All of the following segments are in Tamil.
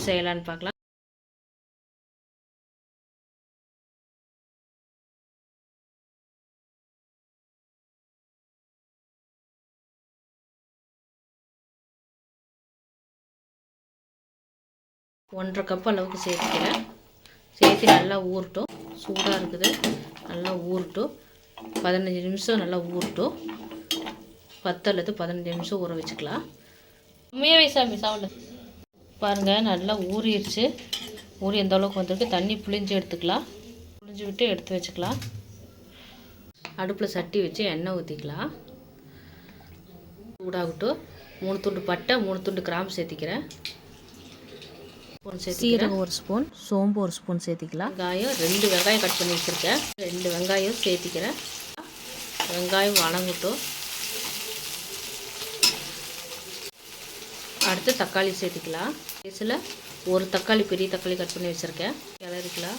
எப்படி செய்யலான்னு பார்க்கலாம் ஒன்றரை கப் அளவுக்கு சேர்த்துக்கிறேன். சேர்த்து நல்லா ஊறட்டும். சூடாக இருக்குது. நல்லா ஊறட்டும். பதினஞ்சு நிமிஷம் நல்லா ஊறட்டும். பத்து அல்லது பதினஞ்சு நிமிஷம் ஊற வச்சுக்கலாம். உண்மையாகவே சாமி சவுண்டு பாருங்கள் நல்லா ஊறிடுச்சு ஊறி எந்த அளவுக்கு வந்திருக்கு? தண்ணி புளிஞ்சு எடுத்துக்கலாம். புளிஞ்சு விட்டு எடுத்து வச்சுக்கலாம். அடுப்பில் சட்டி வச்சு எண்ணெய் ஊற்றிக்கலாம் சூடாகட்டும். மூணு துண்டு பட்டை மூணு துண்டு கிராம்பு சேர்த்திக்கிறேன். ஸ்பூன் சீரகம் ஒரு ஸ்பூன் சோம்பு ஒரு ஸ்பூன் சேர்த்திக்கலாம். வெங்காயம் ரெண்டு வெங்காயம் கட் பண்ணி வச்சுருக்கேன். ரெண்டு வெங்காயம் சேர்த்திக்கிறேன். வெங்காயம் வணங்கட்டும். அடுத்து தக்காளி சேர்த்துக்கலாம். இதில் ஒரு தக்காளி பெரிய தக்காளி கட் பண்ணி வச்சுருக்கேன். கிளறிக்கலாம்.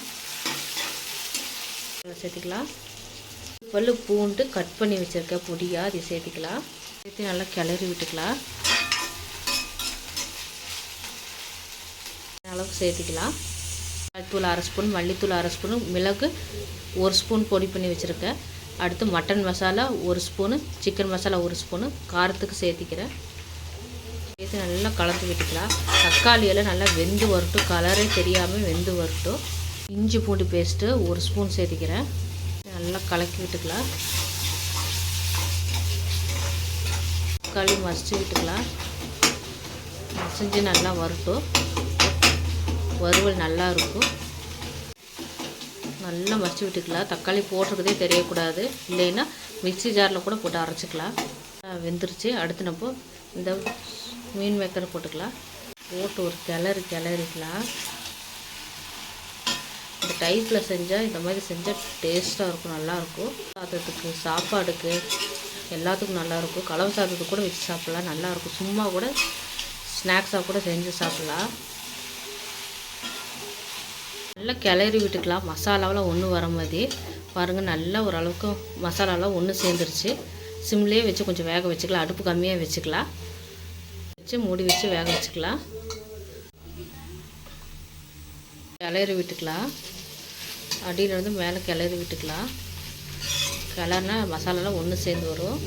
சேர்த்துக்கலாம். பல்லு பூண்டு கட் பண்ணி வச்சுருக்கேன் பொடியாக அதை சேர்த்துக்கலாம். சேர்த்து நல்லா கிளறி விட்டுக்கலாம். அளவுக்கு சேர்த்துக்கலாம். மல்லித்தூள் அரை ஸ்பூன் மல்லித்தூள் அரை ஸ்பூன் மிளகு ஒரு ஸ்பூன் பொடி பண்ணி வச்சுருக்கேன். அடுத்து மட்டன் மசாலா ஒரு ஸ்பூனு சிக்கன் மசாலா ஒரு ஸ்பூனு காரத்துக்கு சேர்த்திக்கிறேன். சேர்த்து நல்லா கலந்து விட்டுக்கலாம். தக்காளி எல்லாம் நல்லா வெந்து வரட்டும். கலரே தெரியாமல் வெந்து வரட்டும். இஞ்சி பூண்டு பேஸ்ட்டு ஒரு ஸ்பூன் சேர்த்திக்கிறேன். நல்லா கலக்கி விட்டுக்கலாம். தக்காளி மசிச்சு விட்டுக்கலாம். மசிஞ்சு நல்லா வரட்டும். வறுவல் நல்லா இருக்கும். நல்லா மசிச்சு விட்டுக்கலாம். தக்காளி போட்டுருக்கதே தெரியக்கூடாது. இல்லைன்னா மிக்சி ஜாரில் கூட போட்டு அரைச்சிக்கலாம். வெந்துருச்சு. அடுத்து நம்ம இந்த மீன் மேக்கரை போட்டுக்கலாம். போட்டு ஒரு கிளறு கிளறிக்கலாம். இந்த டைப்பில் செஞ்சால் இந்த மாதிரி செஞ்சால் டேஸ்ட்டாக இருக்கும் நல்லாயிருக்கும் சாதத்துக்கு சாப்பாடுக்கு எல்லாத்துக்கும் நல்லாயிருக்கும் கலவை சாதத்துக்கு கூட வச்சு சாப்பிட்லாம் நல்லாயிருக்கும் சும்மா கூட ஸ்நாக்ஸாக கூட செஞ்சு சாப்பிட்லாம். நல்லா கிளறி விட்டுக்கலாம். மசாலாவெலாம் ஒன்று வர மாதிரி. பாருங்கள் நல்லா ஓரளவுக்கு மசாலாலாம் ஒன்று சேர்ந்துருச்சு. சிம்லேயே வச்சு கொஞ்சம் வேக வச்சுக்கலாம். அடுப்பு கம்மியாக வச்சுக்கலாம். வச்சு மூடி வச்சு வேக வச்சுக்கலாம். கிளறி விட்டுக்கலாம். அடியிலேருந்து மேலே கிளறி விட்டுக்கலாம். கிளறினா மசாலாலாம் ஒன்று சேர்ந்து வரும்.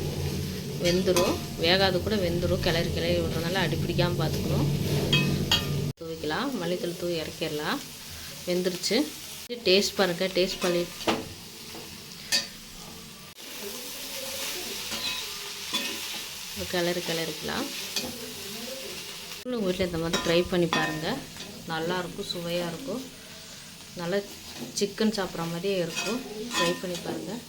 வெந்துடும் வேகாது கூட வெந்துடும் கிளறி கிளறி விடுறதுனால அடி பிடிக்காமல் பார்த்துக்கணும். தூவிக்கலாம். மல்லித்தூள் தூவி இறக்கிடலாம். வெந்துருச்சு. டேஸ்ட் பாருங்கள் டேஸ்ட் பண்ணி கிளறி கிளறிக்கலாம். உங்கள் வீட்டில் இந்த மாதிரி ட்ரை பண்ணி பாருங்கள் நல்லாயிருக்கும் சுவையாக இருக்கும். நல்லா சிக்கன் சாப்பிட்ற மாதிரியே இருக்கும். ட்ரை பண்ணி பாருங்கள்